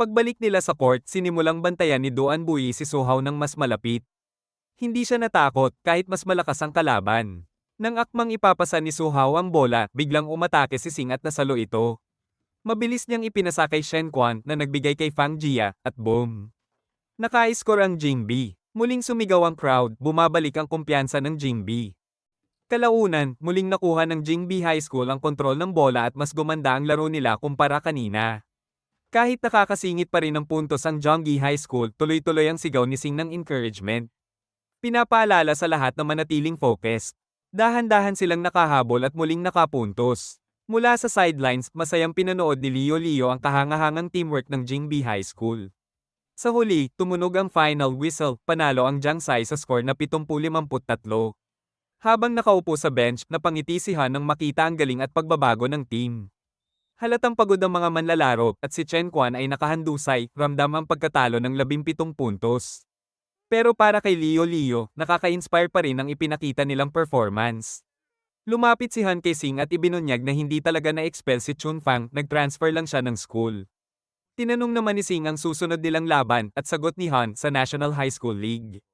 Pagbalik nila sa court, sinimulang bantayan ni Doan Bui si Sohaw ng mas malapit. Hindi siya natakot kahit mas malakas ang kalaban. Nang akmang ipapasa ni Sohaw ang bola, biglang umatake si Sing at nasalo ito. Mabilis niyang ipinasa kay Shen Quan na nagbigay kay Fang Jia, at boom. Naka-score ang Jingbi. Muling sumigaw ang crowd, bumabalik ang kumpiyansa ng Jingbi. Kalaunan, muling nakuha ng Jingbi High School ang kontrol ng bola at mas gumanda ang laro nila kumpara kanina. Kahit nakakasingit pa rin ng puntos ang Jonggi High School, tuloy-tuloy ang sigaw ni Sing ng encouragement. Pinapaalala sa lahat na manatiling focus. Dahan-dahan silang nakahabol at muling nakapuntos. Mula sa sidelines, masayang pinanood ni Leo Leo ang kahangahangang teamwork ng Jingbi High School. Sa huli, tumunog ang final whistle, panalo ang Jiangsai sa score na 70-53. Habang nakaupo sa bench, napangiti si Han nang makita ang galing at pagbabago ng team. Halatang pagod ang mga manlalaro, at si Chen Quan ay nakahandusay, ramdam ang pagkatalo ng 17 puntos. Pero para kay Leo Leo, nakaka-inspire pa rin ang ipinakita nilang performance. Lumapit si Han kay Sing at ibinunyag na hindi talaga na-expel si Chun Fang, nag-transfer lang siya ng school. Tinanong naman ni Sing ang susunod nilang laban at sagot ni Han sa National High School League.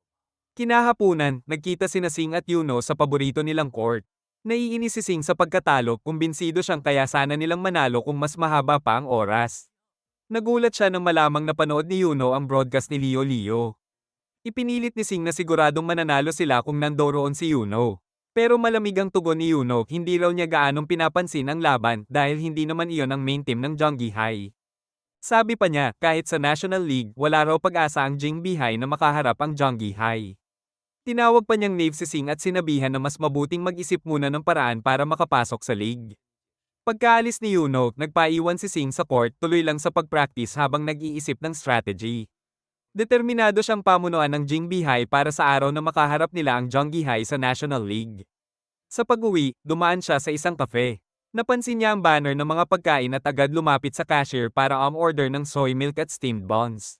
Kinahapunan, nagkita sina Sing at Yuno sa paborito nilang court. Naiinis si Sing sa pagkatalo, kumbinsido siyang kaya sana nilang manalo kung mas mahaba pa ang oras. Nagulat siya nang malamang napanood ni Yuno ang broadcast ni Leo Leo. Ipinilit ni Sing na siguradong mananalo sila kung nandoroon si Yuno. Pero malamig ang tugon ni Yuno, hindi raw niya gaanong pinapansin ang laban dahil hindi naman iyon ang main team ng Jonggi High. Sabi pa niya, kahit sa National League, wala raw pag-asa ang Jingbi High na makaharap ang Jonggi High. Tinawag pa niyang Nave si Sing at sinabihan na mas mabuting mag-isip muna ng paraan para makapasok sa league. Pagkaalis ni Yuno, nagpaiwan si Sing sa court tuloy lang sa pag-practice habang nag-iisip ng strategy. Determinado siyang pamunuan ng Jingbi High para sa araw na makaharap nila ang Jonggi High sa National League. Sa pag-uwi, dumaan siya sa isang cafe. Napansin niya ang banner ng mga pagkain at agad lumapit sa cashier para um-order ng soy milk at steamed buns.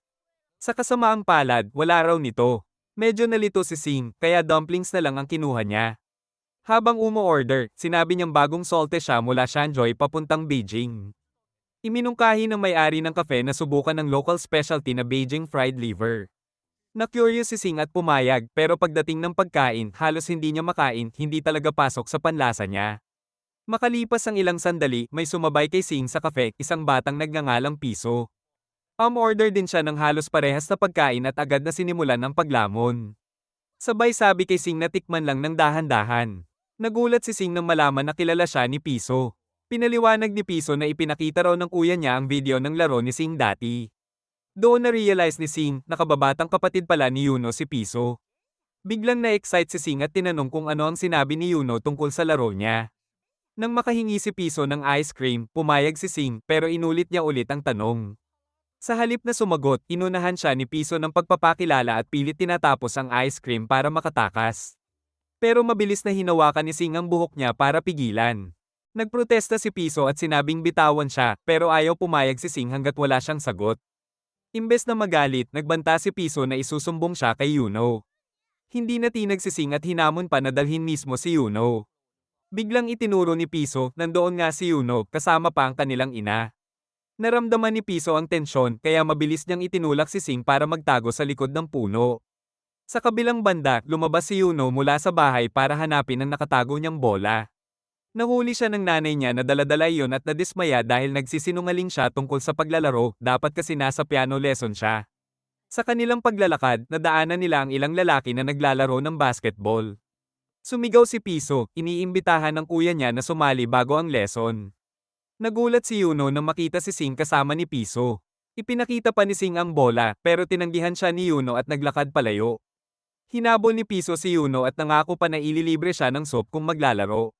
Sa kasamaang palad, wala raw nito. Medyo nalito si Sing, kaya dumplings na lang ang kinuha niya. Habang umo-order, sinabi niyang bagong solte siya mula Shanjoy papuntang Beijing. Iminungkahi ng may-ari ng kafe na subukan ng local specialty na Beijing fried liver. Na-curious si Sing at pumayag, pero pagdating ng pagkain, halos hindi niya makain, hindi talaga pasok sa panlasa niya. Makalipas ang ilang sandali, may sumabay kay Sing sa kafe, isang batang nagngangalang piso. Um-order din siya ng halos parehas na pagkain at agad na sinimulan ang paglamon. Sabay sabi kay Sing na tikman lang ng dahan-dahan. Nagulat si Sing nang malaman na kilala siya ni Piso. Pinaliwanag ni Piso na ipinakita raw ng kuya niya ang video ng laro ni Sing dati. Doon na-realize ni Sing na kababatang kapatid pala ni Yuno si Piso. Biglang na-excite si Sing at tinanong kung ano ang sinabi ni Yuno tungkol sa laro niya. Nang makahingi si Piso ng ice cream, pumayag si Sing pero inulit niya ulit ang tanong. Sa halip na sumagot, inunahan siya ni Piso ng pagpapakilala at pilit tinatapos ang ice cream para makatakas. Pero mabilis na hinawakan ni Sing ang buhok niya para pigilan. Nagprotesta si Piso at sinabing bitawan siya, pero ayaw pumayag si Sing hanggat wala siyang sagot. Imbes na magalit, nagbanta si Piso na isusumbong siya kay Yuno. Hindi na tinag si Sing at hinamon pa na dalhin mismo si Yuno. Biglang itinuro ni Piso, nandoon nga si Yuno, kasama pa ang kanilang ina. Naramdaman ni Piso ang tensyon kaya mabilis niyang itinulak si Sing para magtago sa likod ng puno. Sa kabilang banda, lumabas si Yuno mula sa bahay para hanapin ang nakatago niyang bola. Nahuli siya ng nanay niya na daladala iyon at nadismaya dahil nagsisinungaling siya tungkol sa paglalaro, dapat kasi nasa piano lesson siya. Sa kanilang paglalakad, nadaanan nila ang ilang lalaki na naglalaro ng basketball. Sumigaw si Piso, iniimbitahan ng kuya niya na sumali bago ang lesson. Nagulat si Yuno nang makita si Sing kasama ni Piso. Ipinakita pa ni Sing ang bola, pero tinanggihan siya ni Yuno at naglakad palayo. Hinabol ni Piso si Yuno at nangako pa na ililibre siya ng soap kung maglalaro.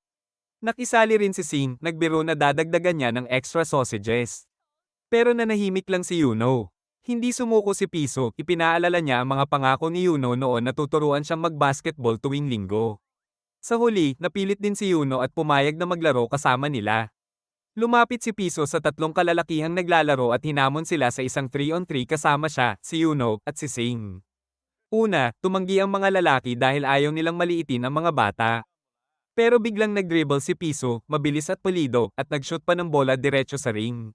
Nakisali rin si Sing, nagbiro na dadagdagan niya ng extra sausages. Pero nanahimik lang si Yuno. Hindi sumuko si Piso, ipinaalala niya ang mga pangako ni Yuno noon na tuturuan siyang magbasketball tuwing linggo. Sa huli, napilit din si Yuno at pumayag na maglaro kasama nila. Lumapit si Piso sa tatlong kalalakihang naglalaro at hinamon sila sa isang 3-on-3 kasama siya, si Yuno, at si Sing. Una, tumanggi ang mga lalaki dahil ayaw nilang maliitin ang mga bata. Pero biglang nag-dribble si Piso, mabilis at pulido, at nag-shoot pa ng bola diretso sa ring.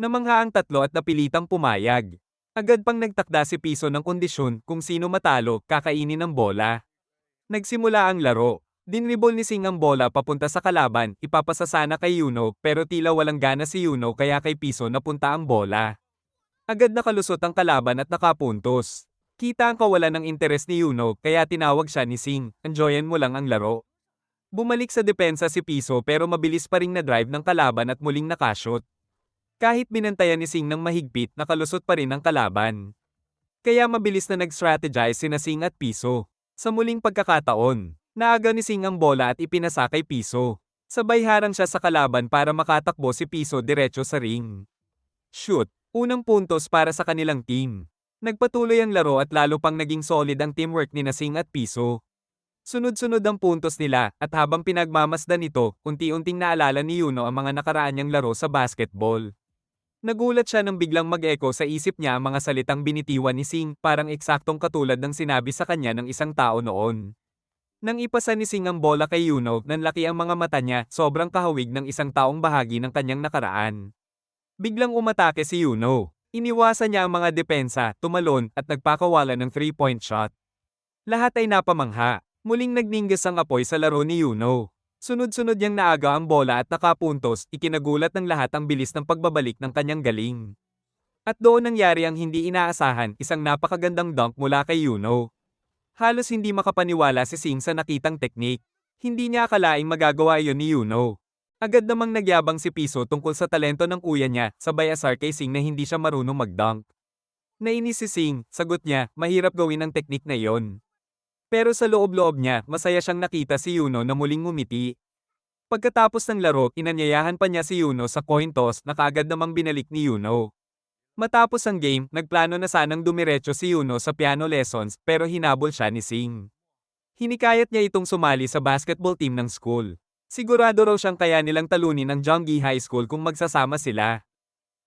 Namangha ang tatlo at napilitang pumayag. Agad pang nagtakda si Piso ng kondisyon kung sino matalo, kakainin ng bola. Nagsimula ang laro. Dinribol ni Sing ang bola papunta sa kalaban, ipapasa sana kay Yuno, pero tila walang gana si Yuno kaya kay Piso napunta ang bola. Agad nakalusot ang kalaban at nakapuntos. Kita ang kawalan ng interes ni Yuno kaya tinawag siya ni Sing, enjoyan mo lang ang laro. Bumalik sa depensa si Piso pero mabilis pa ring na-drive ng kalaban at muling nakashot. Kahit binantayan ni Sing ng mahigpit, nakalusot pa rin ang kalaban. Kaya mabilis na nag-strategize sina Sing at Piso. Sa muling pagkakataon, naaga ni Sing ang bola at ipinasa kay Piso. Sabay harang siya sa kalaban para makatakbo si Piso diretso sa ring. Shoot! Unang puntos para sa kanilang team. Nagpatuloy ang laro at lalo pang naging solid ang teamwork ni Nasing at Piso. Sunod-sunod ang puntos nila at habang pinagmamasdan ito, unti-unting naalala ni Yuno ang mga nakaraan niyang laro sa basketball. Nagulat siya nang biglang mag-echo sa isip niya ang mga salitang binitiwan ni Sing parang eksaktong katulad ng sinabi sa kanya ng isang tao noon. Nang ipasa ni Sing ang bola kay Yuno, nanlaki ang mga mata niya, sobrang kahawig ng isang taong bahagi ng kanyang nakaraan. Biglang umatake si Yuno. Iniwasan niya ang mga depensa, tumalon, at nagpakawala ng three-point shot. Lahat ay napamangha. Muling nagninggas ang apoy sa laro ni Yuno. Sunod-sunod niyang naaga ang bola at nakapuntos, ikinagulat ng lahat ang bilis ng pagbabalik ng kanyang galing. At doon nangyari ang hindi inaasahan, isang napakagandang dunk mula kay Yuno. Halos hindi makapaniwala si Sing sa nakitang teknik. Hindi niya akalaing magagawa iyon ni Yuno. Agad namang nagyabang si Piso tungkol sa talento ng kuya niya, sabay asar kay Sing na hindi siya marunong mag-dunk. Nainis si Sing, sagot niya, mahirap gawin ang teknik na iyon. Pero sa loob-loob niya, masaya siyang nakita si Yuno na muling ngumiti. Pagkatapos ng laro, inanyayahan pa niya si Yuno sa coin toss na kaagad namang binalik ni Yuno. Matapos ang game, nagplano na sanang dumiretso si Yuno sa piano lessons pero hinabol siya ni Sing. Hinikayat niya itong sumali sa basketball team ng school. Sigurado raw siyang kaya nilang talunin ang Jonggi High School kung magsasama sila.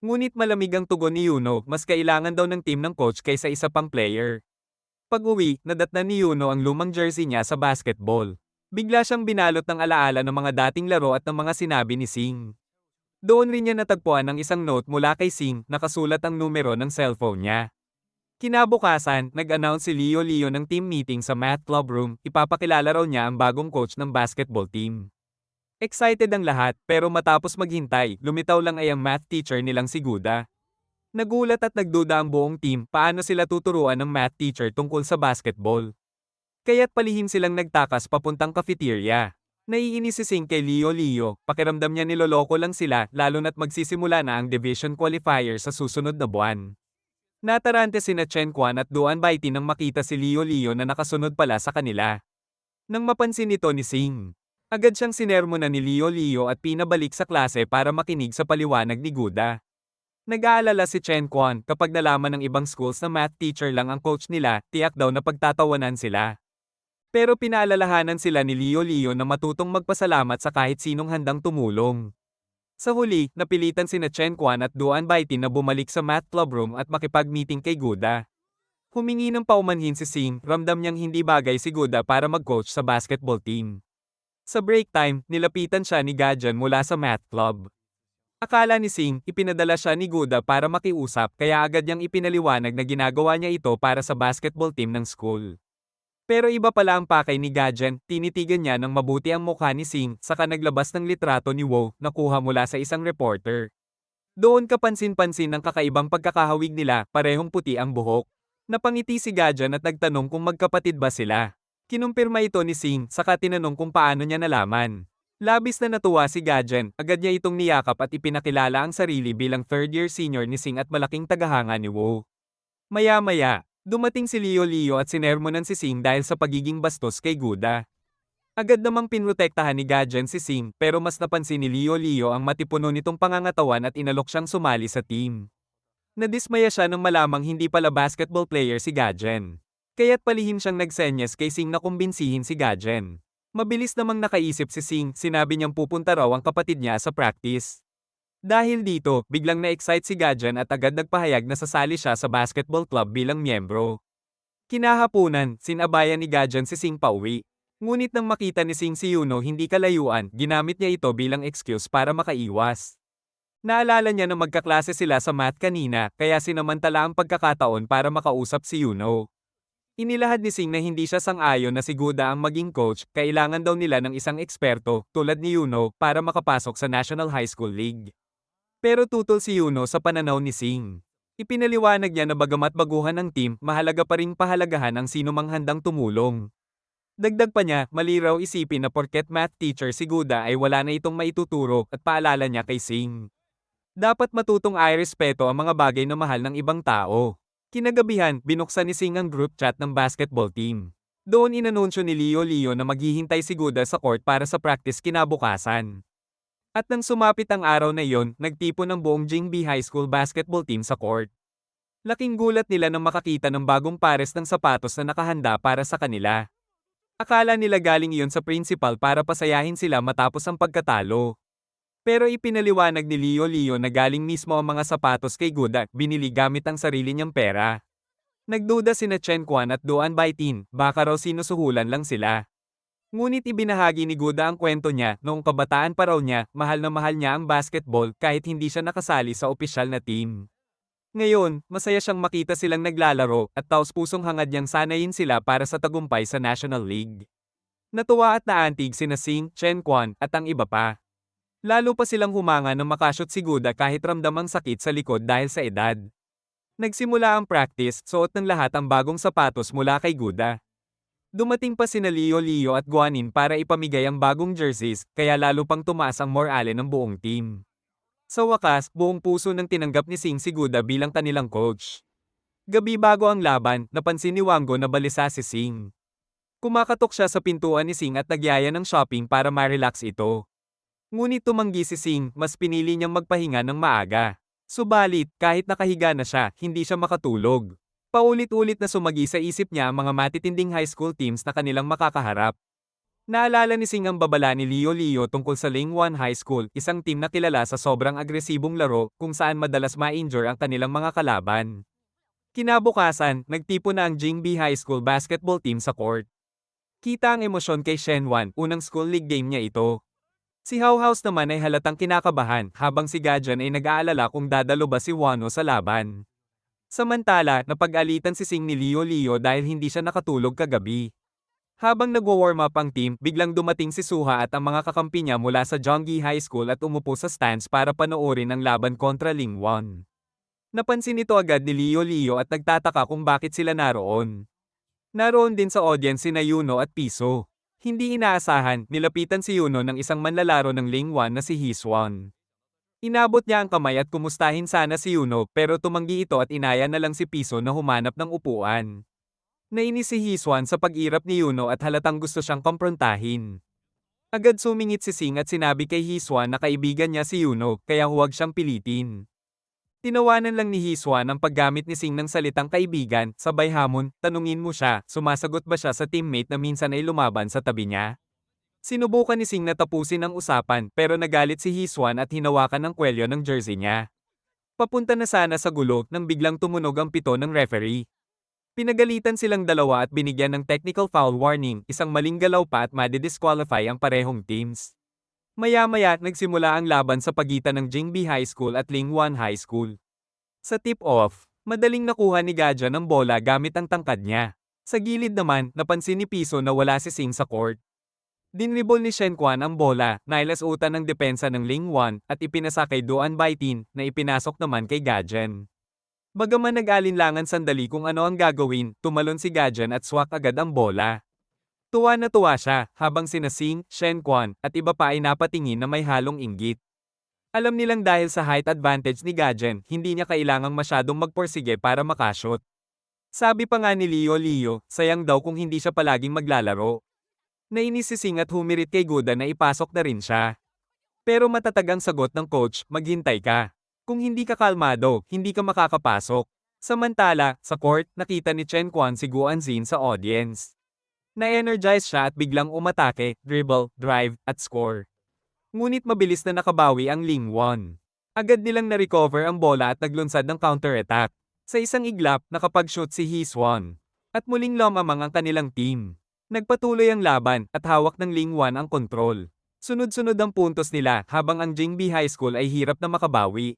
Ngunit malamig ang tugon ni Yuno, mas kailangan daw ng team ng coach kaysa isa pang player. Pag-uwi, nadatnan ni Yuno ang lumang jersey niya sa basketball. Bigla siyang binalot ng alaala ng mga dating laro at ng mga sinabi ni Sing. Doon rin niya natagpuan ang isang note mula kay Sing, nakasulat ang numero ng cellphone niya. Kinabukasan, nag-announce si Leo Leo ng team meeting sa math club room, ipapakilala raw niya ang bagong coach ng basketball team. Excited ang lahat, pero matapos maghintay, lumitaw lang ay ang math teacher nilang si Guda. Nagulat at nagduda ang buong team paano sila tuturuan ng math teacher tungkol sa basketball. Kaya't palihim silang nagtakas papuntang cafeteria. Naiinis si Sing kay Leo Leo, pakiramdam niya niloloko lang sila lalo na't magsisimula na ang division qualifier sa susunod na buwan. Natarante sina Chen Quan at Duan Baiti nang makita si Leo Leo na nakasunod pala sa kanila. Nang mapansin ito ni Sing, Agad siyang sinermona ni Leo Leo at pinabalik sa klase para makinig sa paliwanag ni Guda. Nag-aalala si Chen Quan kapag nalaman ng ibang schools na math teacher lang ang coach nila, tiyak daw na pagtatawanan sila. Pero pinaalalahanan sila ni Leo Leo na matutong magpasalamat sa kahit sinong handang tumulong. Sa huli, napilitan sina Chen Quan at Duan Baiti na bumalik sa math club room at makipag-meeting kay Guda. Humingi ng paumanhin si Sing, ramdam niyang hindi bagay si Guda para mag-coach sa basketball team. Sa break time, nilapitan siya ni Gajan mula sa math club. Akala ni Sing, ipinadala siya ni Guda para makiusap kaya agad niyang ipinaliwanag na ginagawa niya ito para sa basketball team ng school. Pero iba pala ang pakay ni Gajan, tinitigan niya ng mabuti ang mukha ni Sing, saka naglabas ng litrato ni Wo, na kuha mula sa isang reporter. Doon kapansin-pansin ang kakaibang pagkakahawig nila, parehong puti ang buhok. Napangiti si Gajan at nagtanong kung magkapatid ba sila. Kinumpirma ito ni Sing, saka tinanong kung paano niya nalaman. Labis na natuwa si Gajen, agad niya itong niyakap at ipinakilala ang sarili bilang third-year senior ni Sing at malaking tagahanga ni Wo. Maya-maya, dumating si Leo Leo at sinermonan si Sing dahil sa pagiging bastos kay Guda. Agad namang pinrotektahan ni Gajen si Sing pero mas napansin ni Leo Leo ang matipuno nitong pangangatawan at inalok siyang sumali sa team. Nadismaya siya nang malamang hindi pala basketball player si Gajen. Kaya't palihim siyang nagsenyas kay Sing na kumbinsihin si Gajen. Mabilis namang nakaisip si Sing, sinabi niyang pupunta raw ang kapatid niya sa practice. Dahil dito, biglang na-excite si Gajan at agad nagpahayag na sasali siya sa basketball club bilang miyembro. Kinahapunan, sinabayan ni Gajan si Sing pauwi. Ngunit nang makita ni Sing si Yuno hindi kalayuan, ginamit niya ito bilang excuse para makaiwas. Naalala niya na magkaklase sila sa math kanina, kaya sinamantala ang pagkakataon para makausap si Yuno. Inilahad ni Singh na hindi siya sang-ayon na si Guda ang maging coach, kailangan daw nila ng isang eksperto, tulad ni Yuno, para makapasok sa National High School League. Pero tutol si Yuno sa pananaw ni Singh. Ipinaliwanag niya na bagamat baguhan ng team, mahalaga pa ring pahalagahan ang sino mang handang tumulong. Dagdag pa niya, mali raw isipin na porket math teacher si Guda ay wala na itong maituturo at paalala niya kay Singh. Dapat matutong ay respeto ang mga bagay na mahal ng ibang tao. Kinagabihan, binuksan ni Singh ang group chat ng basketball team. Doon inanunsyo ni Leo Leo na maghihintay si Guda sa court para sa practice kinabukasan. At nang sumapit ang araw na iyon, nagtipon ng buong Jingbi High School basketball team sa court. Laking gulat nila nang makakita ng bagong pares ng sapatos na nakahanda para sa kanila. Akala nila galing iyon sa principal para pasayahin sila matapos ang pagkatalo. Pero ipinaliwanag ni Leo Leo na galing mismo ang mga sapatos kay Guda, binili gamit ang sarili niyang pera. Nagduda sina Chen Quan at Duan Baitin, baka raw sinusuhulan lang sila. Ngunit ibinahagi ni Guda ang kwento niya, noong kabataan pa raw niya, mahal na mahal niya ang basketball kahit hindi siya nakasali sa opisyal na team. Ngayon, masaya siyang makita silang naglalaro at taos pusong hangad niyang sanayin sila para sa tagumpay sa National League. Natuwa at naantig sina Sing, Chen Quan, at ang iba pa. Lalo pa silang humanga nang makashot si Guda kahit ramdamang sakit sa likod dahil sa edad. Nagsimula ang practice, suot ng lahat ang bagong sapatos mula kay Guda. Dumating pa sina Leo Leo at Guanin para ipamigay ang bagong jerseys, kaya lalo pang tumaas ang morale ng buong team. Sa wakas, buong puso nang tinanggap ni Sing si Guda bilang kanilang coach. Gabi bago ang laban, napansin ni Wango na balisa si Sing. Kumakatok siya sa pintuan ni Sing at nagyaya ng shopping para ma-relax ito. Ngunit tumanggi si Sing, mas pinili niyang magpahinga ng maaga. Subalit, kahit nakahiga na siya, hindi siya makatulog. Paulit-ulit na sumagi sa isip niya ang mga matitinding high school teams na kanilang makakaharap. Naalala ni Sing ang babala ni Leo Leo tungkol sa Lingwan High School, isang team na kilala sa sobrang agresibong laro kung saan madalas ma-injure ang kanilang mga kalaban. Kinabukasan, nagtipo na ang Jingbi High School basketball team sa court. Kita ang emosyon kay Shenwan, unang school league game niya ito. Si How House naman ay halatang kinakabahan habang si Gajan ay nag-aalala kung dadalo ba si Wano sa laban. Samantala, napag-alitan si Sing ni Leo Leo dahil hindi siya nakatulog kagabi. Habang nagwo-warm up ang team, biglang dumating si Suha at ang mga kakampi niya mula sa Jonggi High School at umupo sa stands para panoorin ang laban kontra Lingwon. Napansin ito agad ni Leo Leo at nagtataka kung bakit sila naroon. Naroon din sa audience si Yuno at Piso. Hindi inaasahan, nilapitan si Yuno ng isang manlalaro ng Lingwan na si Hiswan. Inabot niya ang kamay at kumustahin sana si Yuno pero tumanggi ito at inaya na lang si Piso na humanap ng upuan. Nainis si Hiswan sa pag-irap ni Yuno at halatang gusto siyang komprontahin. Agad sumingit si Sing at sinabi kay Hiswan na kaibigan niya si Yuno kaya huwag siyang pilitin. Tinawanan lang ni Hiswan ang paggamit ni Sing ng salitang kaibigan, sabay hamon, tanungin mo siya, sumasagot ba siya sa teammate na minsan ay lumaban sa tabi niya? Sinubukan ni Sing na tapusin ang usapan pero nagalit si Hiswan at hinawakan ng kwelyo ng jersey niya. Papunta na sana sa gulo nang biglang tumunog ang pito ng referee. Pinagalitan silang dalawa at binigyan ng technical foul warning, isang maling galaw pa at madidisqualify ang parehong teams. Maya-maya, nagsimula ang laban sa pagitan ng Jingbi High School at Lingwan High School. Sa tip-off, madaling nakuha ni Gaja ng bola gamit ang tangkad niya. Sa gilid naman, napansin ni Piso na wala si Sing sa court. Dinribol ni Shen Quan ang bola, nailasutan ng depensa ng Lingwan, at ipinasa kay Duan Baitin, na ipinasok naman kay Gajen. Bagaman nag-alinlangan sandali kung ano ang gagawin, tumalon si Gajan at swak agad ang bola. Tuwa na tuwa siya, habang sina Sing, Shen Quan, at iba pa ay napatingin na may halong inggit. Alam nilang dahil sa height advantage ni Gajen, hindi niya kailangang masyadong magporsige para makashot. Sabi pa nga ni Leo Leo, sayang daw kung hindi siya palaging maglalaro. Nainis si Sing at humirit kay Guda na ipasok na rin siya. Pero matatag ang sagot ng coach, maghintay ka. Kung hindi ka kalmado, hindi ka makakapasok. Samantala, sa court, nakita ni Chen Quan si Guanzin sa audience. Na-energize siya at biglang umatake, dribble, drive, at score. Ngunit mabilis na nakabawi ang Ling Won. Agad nilang na-recover ang bola at naglunsad ng counter-attack. Sa isang iglap, nakapag-shoot si Hiswan. At muling lumamang ang kanilang team. Nagpatuloy ang laban at hawak ng Ling Wan ang kontrol. Sunod-sunod ang puntos nila habang ang Jingbi High School ay hirap na makabawi.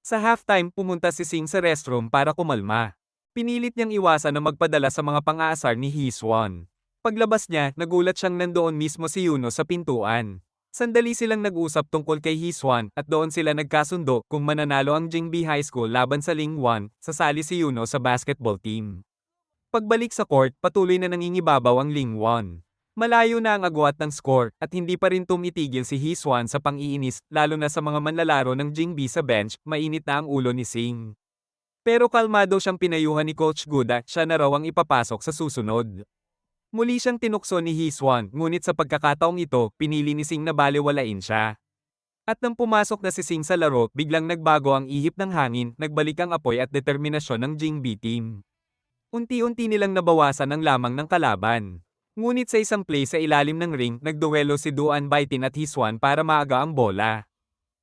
Sa halftime, pumunta si Sing sa restroom para kumalma. Pinilit niyang iwasan na magpadala sa mga pang-aasar ni Hiswon. Paglabas niya, nagulat siyang nandoon mismo si Yuno sa pintuan. Sandali silang nag-usap tungkol kay Hiswan at doon sila nagkasundo kung mananalo ang Jingbi High School laban sa Lingwan, sasali si Yuno sa basketball team. Pagbalik sa court, patuloy na nangingibabaw ang Lingwan. Malayo na ang agwat ng score at hindi pa rin tumitigil si Hiswan sa pang-iinis lalo na sa mga manlalaro ng Jingbi sa bench, mainit na ang ulo ni Sing. Pero kalmado siyang pinayuhan ni Coach Guda, siya na raw ang ipapasok sa susunod. Muli siyang tinukso ni Hiswan, ngunit sa pagkakataong ito, pinili ni Sing na baliwalain siya. At nang pumasok na si Sing sa laro, biglang nagbago ang ihip ng hangin, nagbalik ang apoy at determinasyon ng Jingbi team. Unti-unti nilang nabawasan ang lamang ng kalaban. Ngunit sa isang play sa ilalim ng ring, nagduwelo si Duan Baitin at Hiswan para maaga ang bola.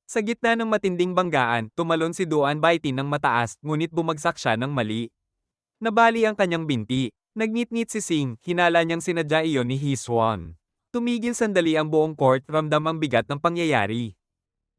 Sa gitna ng matinding banggaan, tumalon si Duan Baitin ng mataas, ngunit bumagsak siya ng mali. Nabali ang kanyang binti. Nagngit-ngit si Sing, hinala niyang sinadya iyon ni Hiswan. Tumigil sandali ang buong court, ramdam ang bigat ng pangyayari.